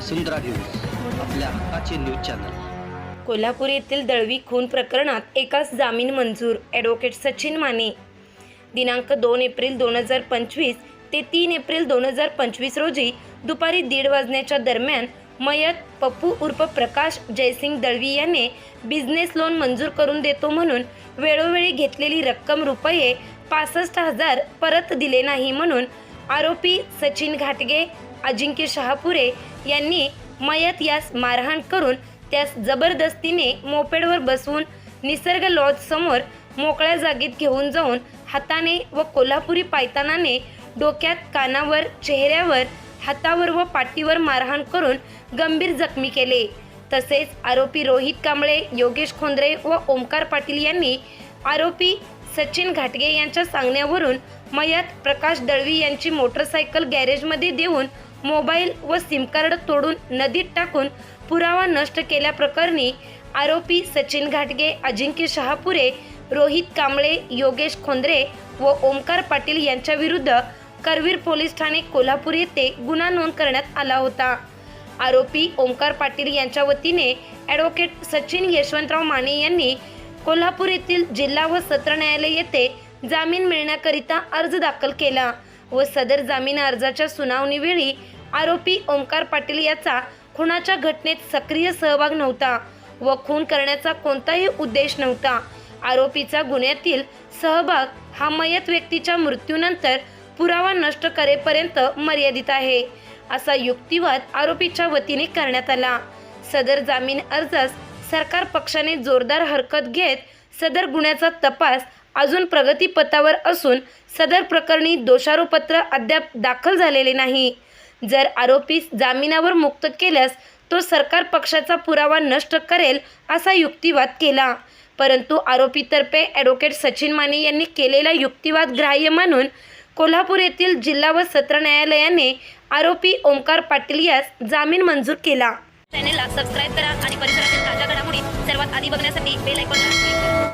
वसुंधरा news आपल्या हक्काचे news channel. Kolhapur येथील दळवी खून प्रकरणात एकाच जामीन मंजूर ॲडव्होकेट सचिन माने. दिनांक दोन एप्रिल दोन हजार पंचवीस ते तीन एप्रिल दोन हजार पंचवीस रोजी दुपारी दीड वाजण्याच्या दरम्यान मयत पप्पू उर्फ प्रकाश जयसिंग दळवी याने बिझनेस लोन मंजूर करून देतो म्हणून वेळोवेळी घेतलेली रक्कम रुपये पासष्ट हजार परत दिले नाही म्हणून आरोपी सचिन घाटगे अजिंक्य शहापुरे यांनी मयत यास मारहाण करून त्यास जबरदस्तीने मोपेडवर बसवून निसर्ग लॉज समोर मोकळ्या जागेत घेऊन जाऊन हाताने व कोल्हापुरी पायतानाने डोक्यात कानावर चेहऱ्यावर हातावर व पाठीवर मारहाण करून गंभीर जखमी केले. तसेच आरोपी रोहित कांबळे योगेश खोंद्रे व ओमकार पाटील यांनी आरोपी सचिन घाटगे यांच्या सांगण्यावरून मयत प्रकाश दळवी यांची मोटरसायकल गॅरेजमध्ये देऊन मोबाईल व सिम कार्ड तोडून नदीत टाकून पुरावा नष्ट केल्याप्रकरणी आरोपी सचिन घाटगे अजिंक्य शहापुरे रोहित कांबळे योगेश खोंद्रे व ओमकार पाटील यांच्याविरुद्ध करवीर पोलीस ठाणे कोल्हापूर येथे गुन्हा नोंद करण्यात आला होता. आरोपी ओमकार पाटील यांच्या वतीने ॲडव्होकेट सचिन यशवंतराव माने यांनी कोल्हापूर येथील जिल्हा व सत्र न्यायालय येथे जामीन मिळण्याकरिता अर्ज दाखल केला. व सदर जामीन अर्जाच्या सुनावणीवेळी आरोपी ओमकार पाटील याचा खुनाच्या घटनेत सक्रिय सहभाग नव्हता व खून करण्याचा कोणताही उद्देश नव्हता. आरोपीचा गुन्ह्यातील सहभाग हा मयत व्यक्तीच्या मृत्यूनंतर पुरावा नष्ट करेपर्यंत मर्यादित आहे असा युक्तिवाद आरोपीच्या वतीने करण्यात आला. सदर जामीन अर्जास सरकार पक्षाने जोरदार हरकत घेत सदर गुन्ह्याचा तपास अजून प्रगतीपथावर असून सदर प्रकरणी दोषारोपत्र अद्याप दाखल झालेले नाही. जर आरोपीस जामिनावर मुक्त केल्यास तो सरकार पक्षाचा पुरावा नष्ट करेल असा युक्तिवाद केला. परंतु आरोपीतर्फे ॲडव्होकेट सचिन माने यांनी केलेला युक्तिवाद ग्राह्य मानून कोल्हापूर येथील जिल्हा व सत्र न्यायालयाने आरोपी ओमकार पाटील यास जामीन मंजूर केला. चॅनेलला सबस्क्राईब करा आणि परिसरातील ताज्या घडामोडी सर्वात आधी बघण्यासाठी बेल ऐकून